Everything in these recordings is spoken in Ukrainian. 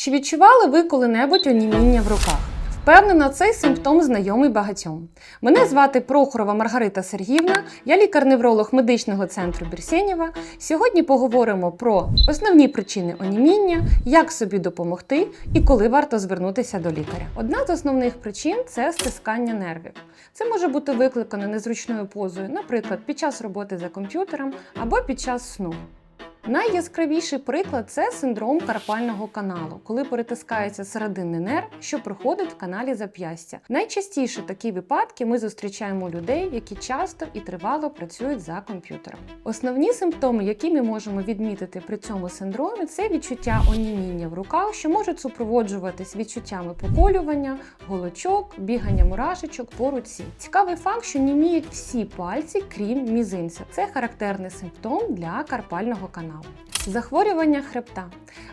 Чи відчували ви коли-небудь оніміння в руках? Впевнена, цей симптом знайомий багатьом. Мене звати Прохорова Маргарита Сергіївна, я лікар-невролог медичного центру Бірсєнєва. Сьогодні поговоримо про основні причини оніміння, як собі допомогти і коли варто звернутися до лікаря. Одна з основних причин це стискання нервів. Це може бути викликано незручною позою, наприклад, під час роботи за комп'ютером або під час сну. Найяскравіший приклад це синдром карпального каналу, коли перетискається серединний нерв, що проходить в каналі зап'ястя. Найчастіше такі випадки ми зустрічаємо людей, які часто і тривало працюють за комп'ютером. Основні симптоми, які ми можемо відмітити при цьому синдромі, це відчуття оніміння в руках, що можуть супроводжуватись відчуттями поколювання, голочок, бігання мурашечок по руці. Цікавий факт, що німіють всі пальці, крім мізинця. Це характерний симптом для карпального каналу. Захворювання хребта.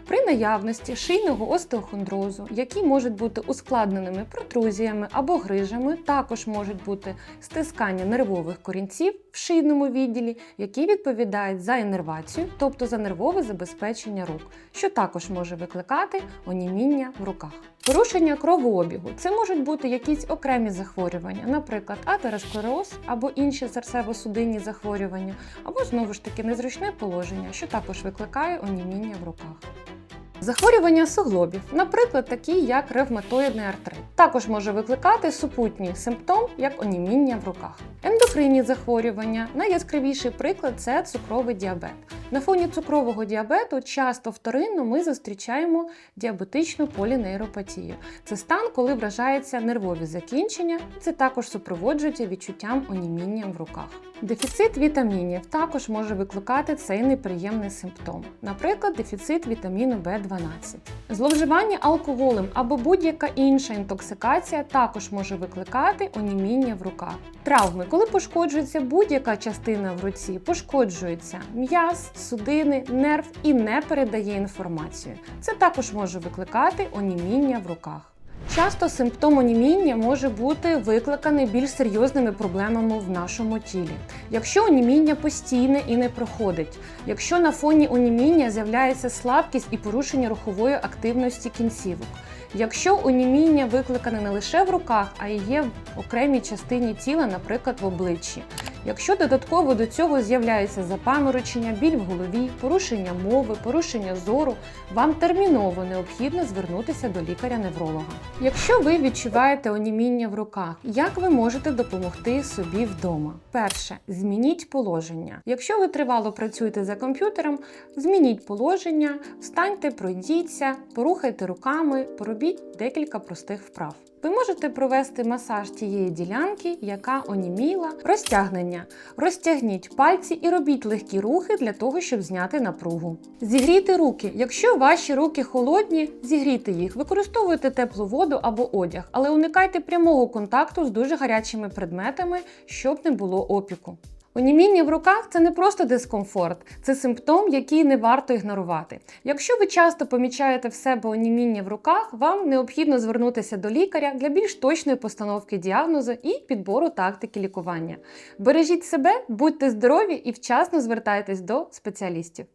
При наявності шийного остеохондрозу, які можуть бути ускладненими протрузіями або грижами, також можуть бути стискання нервових корінців в шийному відділі, які відповідають за іннервацію, тобто за нервове забезпечення рук, що також може викликати оніміння в руках. Порушення кровообігу це можуть бути якісь окремі захворювання, наприклад, атеросклероз або інші серцево-судинні захворювання, або знову ж таки незручне положення, що також викликає оніміння в руках. Захворювання суглобів, наприклад, такі як ревматоїдний артрит, також може викликати супутній симптом, як оніміння в руках. Ендокринні захворювання найяскравіший приклад це цукровий діабет. На фоні цукрового діабету часто вторинно ми зустрічаємо діабетичну полінейропатію. Це стан, коли вражаються нервові закінчення, це також супроводжується відчуттям оніміння в руках. Дефіцит вітамінів також може викликати цей неприємний симптом, наприклад, дефіцит вітаміну В12. Зловживання алкоголем або будь-яка інша інтоксикація також може викликати оніміння в руках. Травми, коли пошкоджується будь-яка частина в руці, пошкоджується м'яз, судини, нерв і не передає інформацію. Це також може викликати оніміння в руках. Часто симптом оніміння може бути викликаний більш серйозними проблемами в нашому тілі. Якщо оніміння постійне і не проходить, якщо на фоні оніміння з'являється слабкість і порушення рухової активності кінцівок, якщо оніміння викликане не лише в руках, а й є в окремій частині тіла, наприклад, в обличчі. Якщо додатково до цього з'являється запаморочення, біль в голові, порушення мови, порушення зору, вам терміново необхідно звернутися до лікаря-невролога. Якщо ви відчуваєте оніміння в руках, як ви можете допомогти собі вдома? Перше, змініть положення. Якщо ви тривало працюєте за комп'ютером, змініть положення, встаньте, пройдіться, порухайте руками, поробіть декілька простих вправ. Ви можете провести масаж тієї ділянки, яка оніміла, розтягнення. Розтягніть пальці і робіть легкі рухи для того, щоб зняти напругу. Зігрійте руки. Якщо ваші руки холодні, зігрійте їх, використовуйте теплу воду або одяг, але уникайте прямого контакту з дуже гарячими предметами, щоб не було опіку. Оніміння в руках це не просто дискомфорт, це симптом, який не варто ігнорувати. Якщо ви часто помічаєте в себе оніміння в руках, вам необхідно звернутися до лікаря для більш точної постановки діагнозу і підбору тактики лікування. Бережіть себе, будьте здорові і вчасно звертайтесь до спеціалістів.